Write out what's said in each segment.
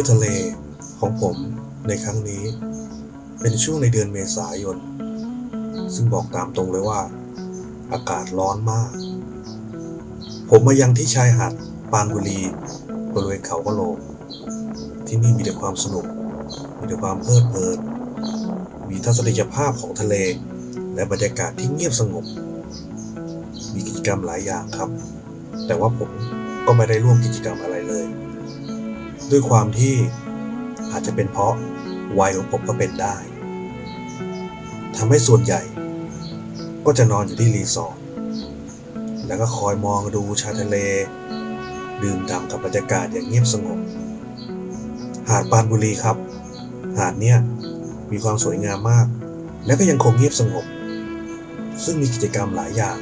ที่ยวทะเลของผมในครั้งนี้ เป็นช่วงในเดือนเมษายน ซึ่งบอกตามตรงเลยว่า อากาศร้อนมาก ผมมายังที่ชายหาดปานบุรีบริเวณเขากะโหลก ที่นี่มีแต่ความสนุก มีแต่ความเพลิดเพลิน มีทัศนียภาพของทะเล และบรรยากาศที่เงียบสงบ มีกิจกรรมหลายอย่างครับ แต่ว่าผมก็ไม่ได้ร่วมกิจกรรมอะไรเลย ด้วยความที่อาจจะเป็นเพราะวัยของผมก็เป็นได้ทำให้ส่วนใหญ่ ก็จะนอนอยู่ที่รีสอร์ทแล้วก็คอยมองดูชายทะเล ดื่มด่ำกับบรรยากาศอย่างเงียบสงบ หาดปานบุรีครับ หาดเนี้ยมีความสวยงามมาก และก็ยังคงเงียบสงบ ซึ่งมีกิจกรรมหลายอย่าง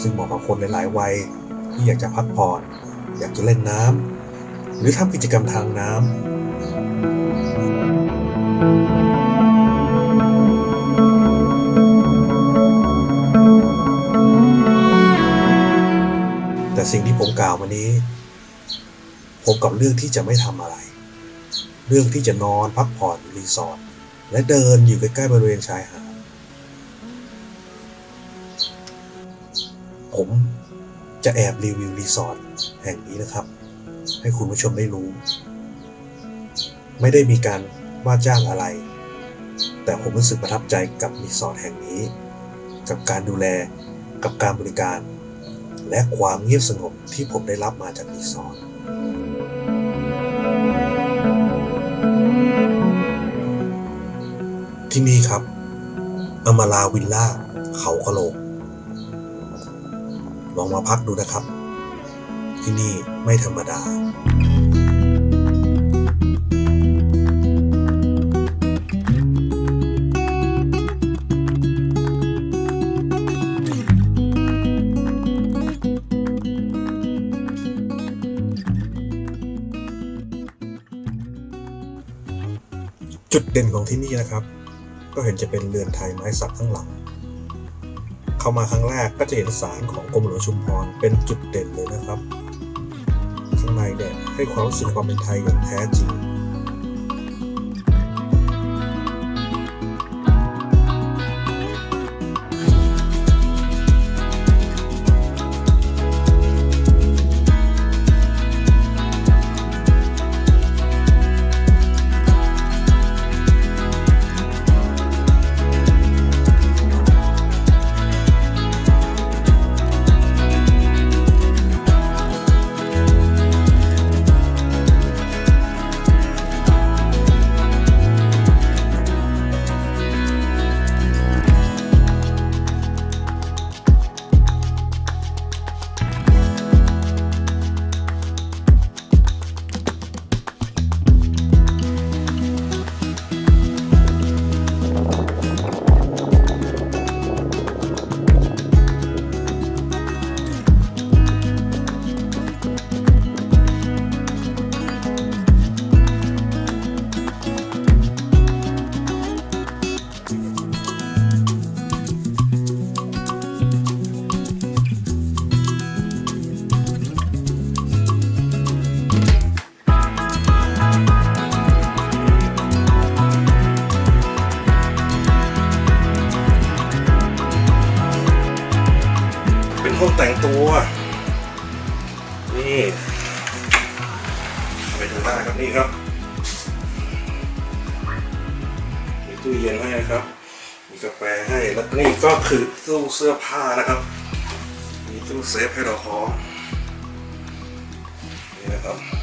ซึ่งเหมาะกับคนหลาย ๆ วัยที่อยากจะพักผ่อน อยากจะเล่นน้ำ หรือทำกิจกรรมทางน้ำแต่สิ่งที่ผมกล่าวมานี้ ผมกับเรื่องที่จะไม่ทำอะไร เรื่องที่จะนอนพักผ่อนอยู่รีสอร์ทและเดินอยู่ใกล้ๆบริเวณชายหาดผมจะแอบรีวิวรีสอร์ทแห่งนี้นะครับ ให้คุณผู้ชมได้รู้ ไม่ได้มีการว่าจ้างอะไร แต่ผมรู้สึกประทับใจกับรีสอร์ทแห่งนี้ กับการดูแล กับการบริการ และความเงียบสงบที่ผมได้รับมาจากรีสอร์ทที่นี่ครับ อมาลาวิลล่า เขากะโหลก ลองมาพักดูนะครับ ที่นี่ไม่ธรรมดา จุดเด่นของที่นี่นะครับ ก็เห็นจะเป็นเรือนไทยไม้สักข้างหลังเข้ามาครั้งแรกก็จะเห็นสารของกรมหลวงชุมพรเป็นจุดเด่นเลยนะครับ ข้างในเนี่ยให้ความรู้สึกความเป็นไทยอย่างแท้จริง มีกาแฟให้แล้วนี่ก็คือตู้เสื้อผ้านะครับมีตู้เซฟให้เราพร้อมนี่นะครับ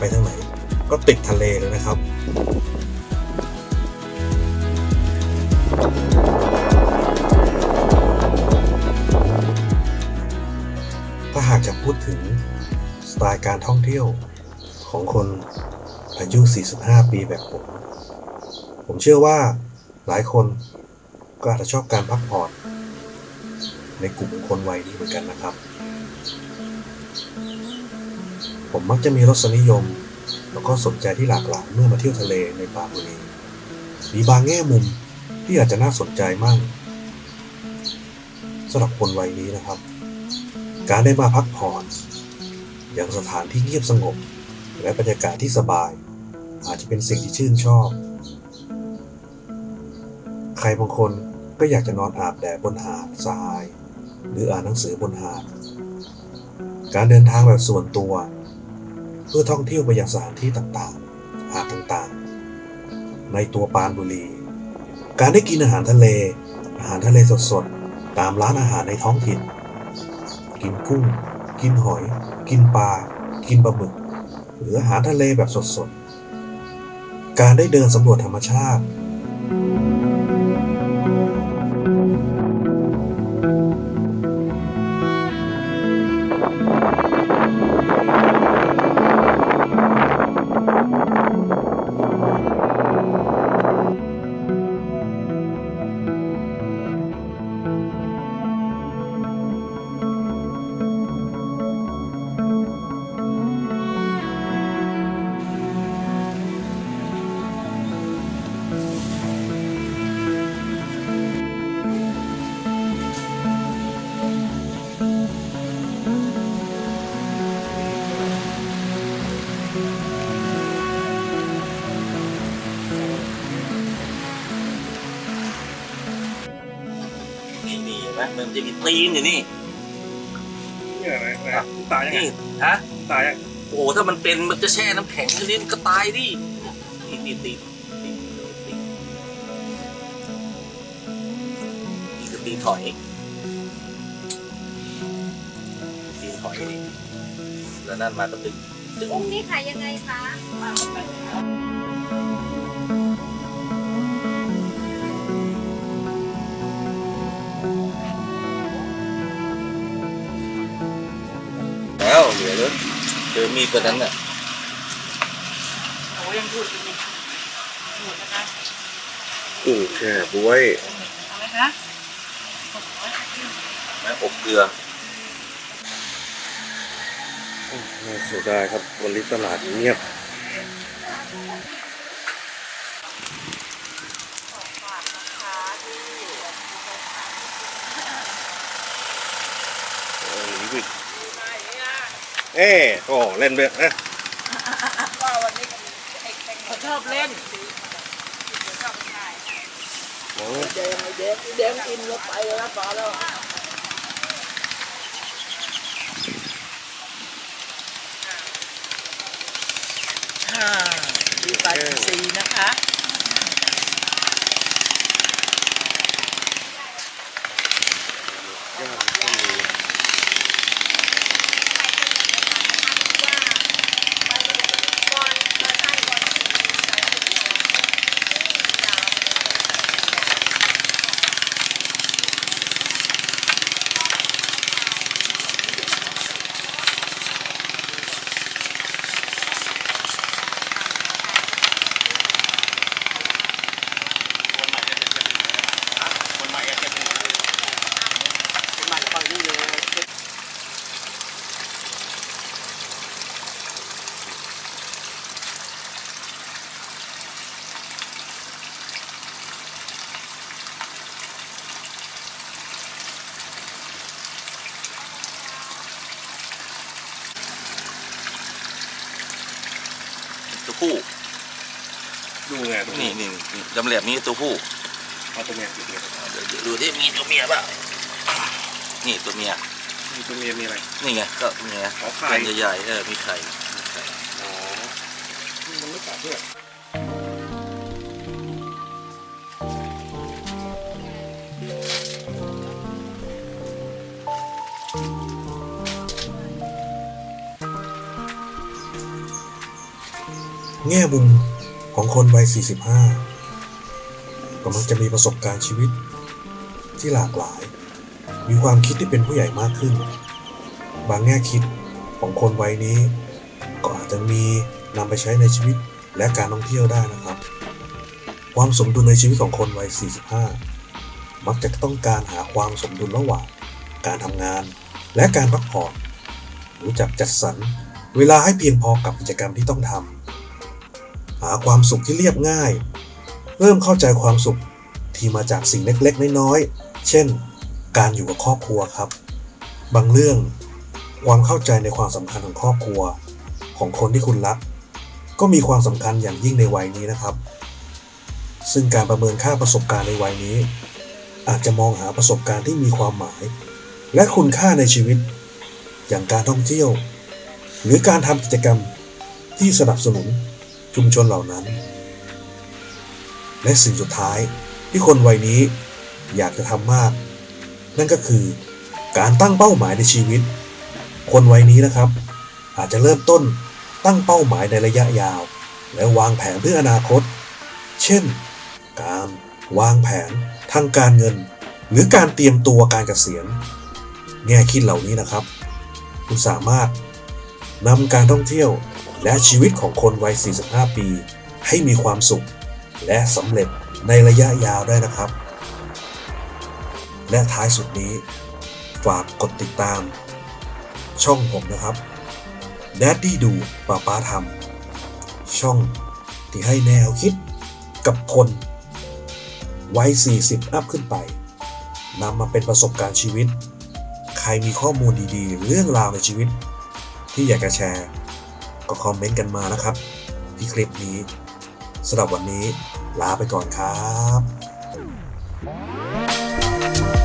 ไปทางไหน ก็ติดทะเลเลยนะครับถ้าหากจะพูดถึงสไตล์การท่องเที่ยวของคนอายุ 45 ปีแบบผม ผมเชื่อว่าหลายคนก็อาจจะชอบการพักผ่อนในกลุ่มคนวัยนี้เหมือนกันนะครับ ผมมักจะมีรสนิยม แล้วก็สนใจที่หลากหลายเมื่อมาเที่ยวทะเลในปาบุรีมีบางแง่มุมที่อาจจะน่าสนใจมากสำหรับคนวัยนี้นะครับ การได้มาพักผ่อน อย่างสถานที่เงียบสงบ และบรรยากาศที่สบาย อาจจะเป็นสิ่งที่ชื่นชอบ ใครบางคนก็อยากจะนอนอาบแดดบนหาดทราย หรืออ่านหนังสือบนหาด การเดินทางแบบส่วนตัว เพื่อท่องเที่ยวไปยังสถานที่ต่างๆ หาดต่างๆ ในตัวปานบุรี การได้กินอาหารทะเล อาหารทะเลสดๆ ตามร้านอาหารในท้องถิ่น กินกุ้ง กินหอย กินปลา กินปลาหมึก หรืออาหารทะเลแบบสดๆ การได้เดินสำรวจธรรมชาตินี่นี่ มมันจะมีตีนอยู่นี่เนี่ยไหนไหนตายยังไงนี่ฮะตายยังโอ้โหถ้ามันเป็นมันจะแช่น้ำแข็งลิ้นก็ตายดินี่นี่ตีนตีนตีนนี่คือตีนถอยตีนถอยนี่แล้วนั่นมาก็ตึงตึงกุ้งนี่ขายยังไงคะ อเลยเจอมีดตัวนั้นน่ะโอ้ยังพูดอยู่นี่หมดนะคะกุ้งแช่บวยเอาไหมคะแม่อบเกลือน่าเสียดายครับ วันนี้ตลาดเงียบ เอ๊ะโอ้เล่นด้วยนะเขาชอบเล่นโอ้เดงไอ้เด็กไอ้เด็กกินแล้วไปแล้วต่อแล้ว ตรงนี่นี่นี่จำแหลบนี้ตัวผู้เอาตัวเมียตัวมียดูดิที่มีตัวเมียบ้ล่านี่ตัวเมีย มีตัวเมียมีอะไร นี่ไงก็เมียอ๋ไข่ใหญ่ๆเออมีไข่มีไข่ อ๋อ มันไม่กัดพื่อแง่บุม ของคนวัย 45กำลังจะมีประสบการณ์ชีวิตที่หลากหลาย มีความคิดที่เป็นผู้ใหญ่มากขึ้น บางแง่คิดของคนวัยนี้ ก็อาจจะมีนำไปใช้ในชีวิตและการท่องเที่ยวได้นะครับ ความสมดุลในชีวิตของคนวัย 45 มักจะต้องการหาความสมดุลระหว่างการทำงานและการพักผ่อน รู้จักจัดสรรเวลาให้เพียงพอกับกิจกรรมที่ต้องทำ หาความสุขที่เรียบง่าย เริ่มเข้าใจความสุขที่มาจากสิ่งเล็กๆ น้อยๆ เช่น การอยู่กับครอบครัวครับ บางเรื่องความเข้าใจในความสำคัญของครอบครัว ของคนที่คุณรัก ก็มีความสำคัญอย่างยิ่งในวัยนี้นะครับ ซึ่งการประเมินค่าประสบการณ์ในวัยนี้ อาจจะมองหาประสบการณ์ที่มีความหมาย และคุณค่าในชีวิต อย่างการท่องเที่ยว หรือการทำกิจกรรมที่สนับสนุน ชุมชนเหล่านั้น และสิ่งสุดท้ายที่คนวัยนี้อยากจะทำมาก นั่นก็คือการตั้งเป้าหมายในชีวิต คนวัยนี้นะครับ อาจจะเริ่มต้นตั้งเป้าหมายในระยะยาว และวางแผนเพื่ออนาคต เช่น การวางแผนทางการเงิน หรือการเตรียมตัวการเกษียณแง่คิดเหล่านี้นะครับ คุณสามารถนำการท่องเที่ยว และชีวิตของคนวัย 45 ปี ให้มีความสุข และสำเร็จในระยะยาวได้นะครับ และท้ายสุดนี้ ฝากกดติดตาม ช่องผมนะครับ d ดดดี้ดูป้าป้าทำช่องที่ให้แนวคิดกับคนวัย 40 อัพขึ้นไปนำมาเป็นประสบการณ์ชีวิต ใครมีข้อมูลดีๆ เรื่องราวในชีวิต ที่อยากจะแชร์ ก็คอมเมนต์กันมานะครับ ที่คลิปนี้สำหรับวันนี้ลาไปก่อนครับ